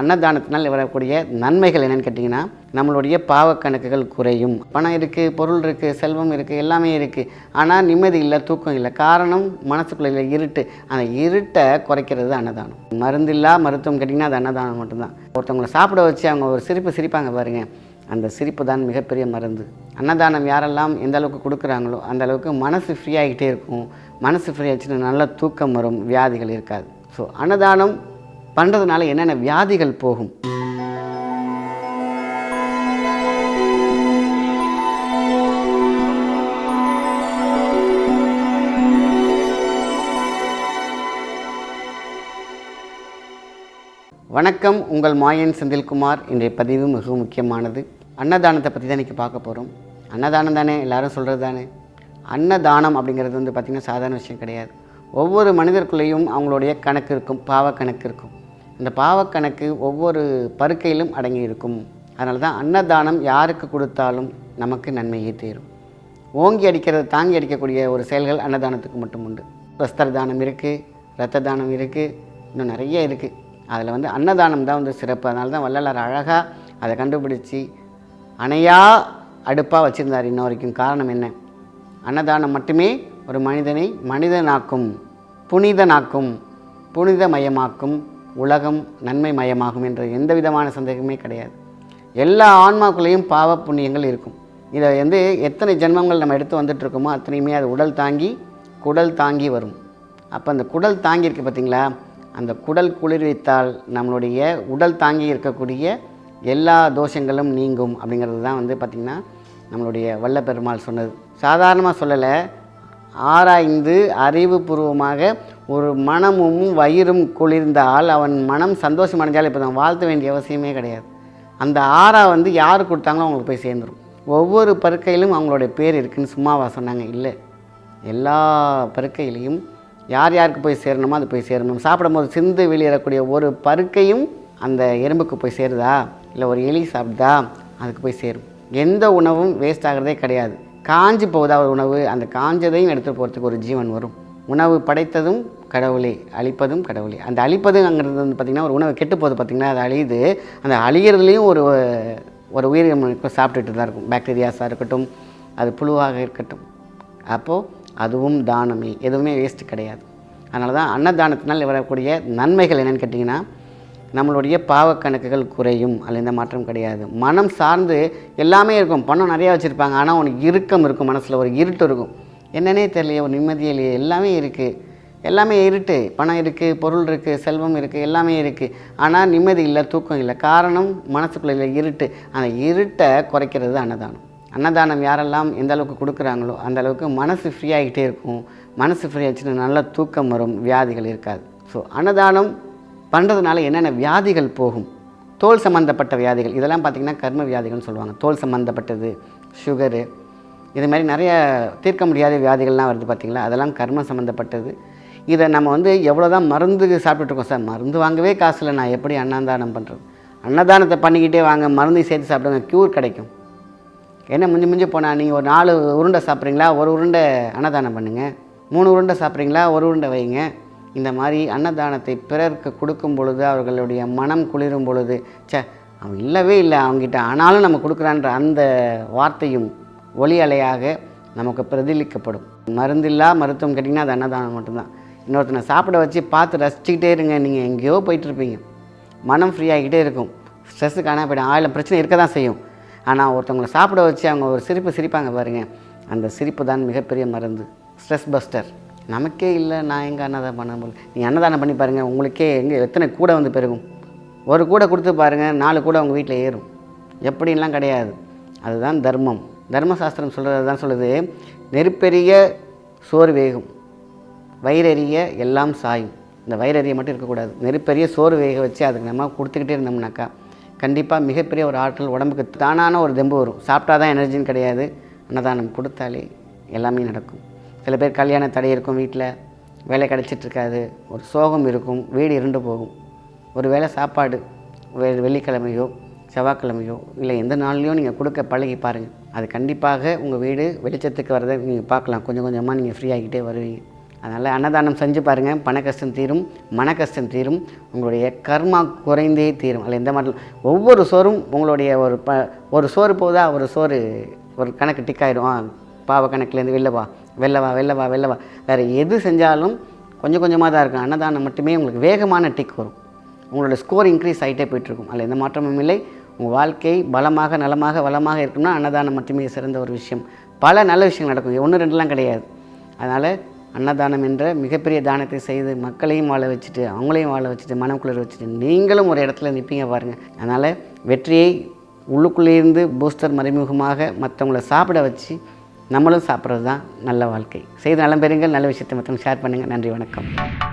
அன்னதானத்தினால் வரக்கூடிய நன்மைகள் என்னென்னு கேட்டிங்கன்னா நம்மளுடைய பாவக்கணக்குகள் குறையும். பணம் இருக்குது பொருள் இருக்குது செல்வம் இருக்குது எல்லாமே இருக்குது ஆனால் நிம்மதி இல்லை தூக்கம் இல்லை. காரணம் மனசுக்குள்ள இல்லை இருட்டு. அந்த இருட்டை குறைக்கிறது அன்னதானம். மருந்தில்லா மருத்துவம் கேட்டிங்கன்னா அது அன்னதானம் மட்டும்தான். ஒருத்தவங்களை சாப்பிட வச்சு அவங்க ஒரு சிரிப்பு சிரிப்பாங்க பாருங்கள் அந்த சிரிப்பு தான் மிகப்பெரிய மருந்து. அன்னதானம் யாரெல்லாம் எந்த அளவுக்கு கொடுக்குறாங்களோ அந்த அளவுக்கு மனசு ஃப்ரீ ஆகிட்டே இருக்கும். மனசு ஃப்ரீ ஆச்சுன்னா நல்ல தூக்கம் வரும் வியாதிகள் இருக்காது. ஸோ அன்னதானம் பண்ணுறதுனால என்னென்ன வியாதிகள் போகும்? வணக்கம் உங்கள் மாயன் செந்தில்குமார். இன்றைய பதிவு மிகவும் முக்கியமானது. அன்னதானத்தை பற்றி தான் இன்றைக்கி பார்க்க போகிறோம் அன்னதானம் தானே? எல்லாரும் சொல்கிறது தானே? அன்னதானம் அப்படிங்கிறது வந்து பார்த்திங்கன்னா சாதாரண விஷயம் கிடையாது. ஒவ்வொரு மனிதருக்குள்ளேயும் அவங்களுடைய கணக்கு இருக்கும் பாவ கணக்கு இருக்கும். இந்த பாவக்கணக்கு ஒவ்வொரு பருக்கையிலும் அடங்கி இருக்கும் அதனால தான் அன்னதானம் யாருக்கு கொடுத்தாலும் நமக்கு நன்மையே தேரும். ஓங்கி அடிக்கிறது தாங்கி அடிக்கக்கூடிய ஒரு செயல்கள் அன்னதானத்துக்கு மட்டும் உண்டு. வஸ்திர தானம் இருக்குது இரத்த தானம் இருக்குது இன்னும் நிறைய இருக்குது அதில் வந்து அன்னதானம் தான் வந்து சிறப்பு. அதனால தான் வள்ளலார் அழகாக அதை கண்டுபிடிச்சி அணையா அடுப்பாக வச்சுருந்தார் இன்ன வரைக்கும். காரணம் என்ன? அன்னதானம் மட்டுமே ஒரு மனிதனை மனிதனாக்கும் புனிதனாக்கும் புனிதமயமாக்கும் உலகம் நன்மை மயமாகும் என்ற எந்த விதமான சந்தேகமே கிடையாது. எல்லா ஆன்மாக்குள்ளேயும் பாவ புண்ணியங்கள் இருக்கும். இதை வந்து எத்தனை ஜென்மங்கள் நம்ம எடுத்து வந்துட்டுருக்கோமோ அத்தனையுமே அது உடல் தாங்கி குடல் தாங்கி வரும். அப்போ அந்த குடல் தாங்கி இருக்கு பார்த்தீங்களா அந்த குடல் குளிர்வித்தால் நம்மளுடைய உடல் தாங்கி இருக்கக்கூடிய எல்லா தோஷங்களும் நீங்கும் அப்படிங்கிறது தான் வந்து பார்த்திங்கன்னா நம்மளுடைய வல்லப்பெருமாள் சொன்னது. சாதாரணமாக சொல்லலை. ஆராய்ந்து அறிவுபூர்வமாக ஒரு மனமும் வயிறும் குளிர்ந்தால் அவன் மனம் சந்தோஷம் அடைஞ்சால் இப்போ தான் வாழ்த்த வேண்டிய அவசியமே கிடையாது. அந்த ஆறா வந்து யார் கொடுத்தாங்களோ அவங்களுக்கு போய் சேர்ந்துடும் ஒவ்வொரு பருக்கையிலும் அவங்களுடைய பேர் இருக்குதுன்னு சும்மாவா சொன்னாங்க. இல்லை. எல்லா பருக்கையிலையும் யார் யாருக்கு போய் சேரணுமோ அது போய் சேரணும். சாப்பிடும்போது சிந்து வெளியேறக்கூடிய ஒரு பருக்கையும் அந்த எறும்புக்கு போய் சேருதா? இல்லை ஒரு எலி சாப்பிடுதா? அதுக்கு போய் சேரும். எந்த உணவும் வேஸ்ட் ஆகிறதே கிடையாது. காஞ்சி போகுதா ஒரு உணவு? அந்த காஞ்சதையும் எடுத்து போகிறதுக்கு ஒரு ஜீவன் வரும். உணவு படைத்ததும் கடவுளே அழிப்பதும் கடவுளே. அந்த அழிப்பதுங்கிறது வந்து பார்த்திங்கன்னா ஒரு உணவு கெட்டு போகுது பார்த்திங்கன்னா அது அழியுது. அந்த அழிகிறதுலேயும் ஒரு ஒரு உயிரினம் சாப்பிட்டுட்டு தான் இருக்கும். பாக்டீரியாஸாக இருக்கட்டும் அது புழுவாக இருக்கட்டும். அப்போது அதுவும் தானமே. எதுவுமே வேஸ்ட் கிடையாது. அதனால தான் அன்னதானத்தினால் வரக்கூடிய நன்மைகள் என்னென்னு கேட்டிங்கன்னா நம்மளுடைய பாவக்கணக்குகள் குறையும். அதில் எந்த மாற்றம் கிடையாது. மனம் சார்ந்து எல்லாமே இருக்கும். பணம் நிறையா வச்சுருப்பாங்க. ஆனால் உனக்கு இறுக்கம் இருக்கும். மனசில் ஒரு இருட்டு இருக்கும். என்னன்னே தெரியலையே ஒரு நிம்மதியிலேயே இல்லையே. எல்லாமே இருக்குது எல்லாமே இருட்டு. பணம் இருக்குது பொருள் இருக்குது செல்வம் இருக்குது எல்லாமே இருக்குது ஆனால் நிம்மதி இல்லை தூக்கம் இல்லை. காரணம் மனசுக்குள்ள இல்லை இருட்டு. அந்த இருட்டை குறைக்கிறது அன்னதானம். அன்னதானம் யாரெல்லாம் எந்த அளவுக்கு கொடுக்குறாங்களோ அந்த அளவுக்கு மனசு ஃப்ரீயாகிட்டே இருக்கும். மனசு ஃப்ரீ ஆச்சுன்னா நல்ல தூக்கம் வரும் வியாதிகள் இருக்காது. ஸோ அன்னதானம் பண்ணுறதுனால என்னென்ன வியாதிகள் போகும்? தோல் சம்மந்தப்பட்ட வியாதிகள். இதெல்லாம் பார்த்திங்கன்னா கர்ம வியாதிகள்னு சொல்லுவாங்க. தோல் சம்மந்தப்பட்டது சுகரு இது மாதிரி நிறைய தீர்க்க முடியாத வியாதிகள்லாம் வருது பார்த்திங்களா அதெல்லாம் கர்மம் சம்மந்தப்பட்டது இதை நம்ம வந்து எவ்வளோ தான் மருந்து சாப்பிட்டுட்ருக்கோம் சார் மருந்து வாங்கவே காசு இல்லை நான் எப்படி அன்னதானம் பண்ணுறது அன்னதானத்தை பண்ணிக்கிட்டே வாங்க மருந்து சேர்த்து சாப்பிடுங்க க்யூர் கிடைக்கும். என்ன முஞ்சு முஞ்சு போனால் நீங்கள் ஒரு நாலு உருண்டை சாப்பிட்றீங்களா? ஒரு உருண்டை அன்னதானம் பண்ணுங்கள் மூணு உருண்டை சாப்பிட்றீங்களா? ஒரு உருண்டை வைங்க. இந்த மாதிரி அன்னதானத்தை பிறருக்கு கொடுக்கும் பொழுது அவர்களுடைய மனம் குளிரும் பொழுது சே அவன் இல்லவே இல்லை அவங்ககிட்ட ஆனாலும் நம்ம கொடுக்குறான்ற அந்த வார்த்தையும் ஒளி அலையாக நமக்கு பிரதிலிக்கப்படும் மருந்தில்லா மருத்துவம் கேட்டிங்கன்னா அது அன்னதானம் மட்டும்தான். இன்னொருத்தனை சாப்பிட வச்சு பார்த்து ரசிச்சுக்கிட்டே இருங்க. நீங்கள் எங்கேயோ போயிட்டுருப்பீங்க. மனம் ஃப்ரீயாகிக்கிட்டே இருக்கும். ஸ்ட்ரெஸ்ஸு காணாம போய்டும். ஆயில் பிரச்சனை இருக்க தான் செய்யும். ஆனால் ஒருத்தவங்களை சாப்பிட வச்சு அவங்க ஒரு சிரிப்பு சிரிப்பாங்க பாருங்கள் அந்த சிரிப்பு தான் மிகப்பெரிய மருந்து. ஸ்ட்ரெஸ் பஸ்டர் நமக்கே இல்லை நான் எங்கே அன்னதானம் பண்ண முடியல. நீங்கள் அன்னதானம் பண்ணி பாருங்கள் உங்களுக்கே எங்கே எத்தனை கூட வந்து பெருகும். ஒரு கூட கொடுத்து பாருங்கள் நாலு கூட உங்கள் வீட்டில் ஏறும். எப்படின்லாம் கிடையாது. அதுதான் தர்மம். தர்மசாஸ்திரம் சொல்கிறது தான் சொல்லுது நெருப்பெரிய சோறு வேகும். வயிறறிய எல்லாம் சாயும். இந்த வயிறறிய மட்டும் இருக்கக்கூடாது. நெருப்பெரிய சோறு வேக வச்சு அதுக்கு நம்ம கொடுத்துக்கிட்டே இருந்தோம்னாக்கா கண்டிப்பாக மிகப்பெரிய ஒரு ஆற்றல் உடம்புக்கு தானான ஒரு தெம்பு வரும். சாப்பிட்டா தான் எனர்ஜின்னு கிடையாது. அன்னதானம் கொடுத்தாலே எல்லாமே நடக்கும். சில பேர் கல்யாண தடை இருக்கும் வீட்டில் வேலை கிடச்சிட்ருக்காது ஒரு சோகம் இருக்கும் வீடு இருண்டு போகும். ஒரு வேளை சாப்பாடு வெ வெள்ளிக்கிழமையோ செவ்வாய்க்கிழமையோ இல்லை எந்த நாள்லையோ நீங்கள் கொடுக்க பழகி பாருங்கள் அது கண்டிப்பாக உங்கள் வீடு வெளிச்சத்துக்கு வரதை நீங்கள் பார்க்கலாம். கொஞ்சம் கொஞ்சமாக நீங்கள் ஃப்ரீ ஆகிக்கிட்டே வருவீங்க. அதனால் அன்னதானம் செஞ்சு பாருங்கள் பண கஷ்டம் தீரும் மன கஷ்டம் தீரும். உங்களுடைய கர்மா குறைந்தே தீரும். அதில் எந்த மாதிரி ஒவ்வொரு சோறும் உங்களுடைய ஒரு ப ஒரு சோறு போதா ஒரு சோறு ஒரு கணக்கு டிக்காயிடும் ஆகிடும் பாவ கணக்குலேருந்து வெளில வா வெளில வா வா வா. வேறு எது செஞ்சாலும் கொஞ்சம் கொஞ்சமாக தான் இருக்கும். அன்னதானம் மட்டுமே உங்களுக்கு வேகமான டிக் வரும். உங்களோட ஸ்கோர் இன்க்ரீஸ் ஆகிட்டே போயிட்டுருக்கும். அதில் எந்த மாற்றமும் இல்லை. உங்கள் வாழ்க்கை பலமாக நலமாக வளமாக இருக்கும்னா அன்னதானம் மட்டுமே சிறந்த ஒரு விஷயம். பல நல்ல விஷயங்கள் நடக்கும். ஒன்று ரெண்டுலாம் கிடையாது. அதனால் அன்னதானம் என்ற மிகப்பெரிய தானத்தை செய்து மக்களையும் வாழ வச்சுட்டு அவங்களையும் வாழ வச்சுட்டு மனம் குளிர வச்சுட்டு நீங்களும் ஒரு இடத்துல நிற்பீங்க பாருங்கள் அதனால் வெற்றியை உள்ளுக்குள்ளே இருந்து பூஸ்டர் மறைமுகமாக மற்றவங்கள சாப்பிட வச்சு நம்மளும் சாப்பிட்றது தான் நல்ல வாழ்க்கை. செய்து நலம் பெறுங்கள். நல்ல விஷயத்தை மற்றவங்க ஷேர் பண்ணுங்கள் நன்றி வணக்கம்.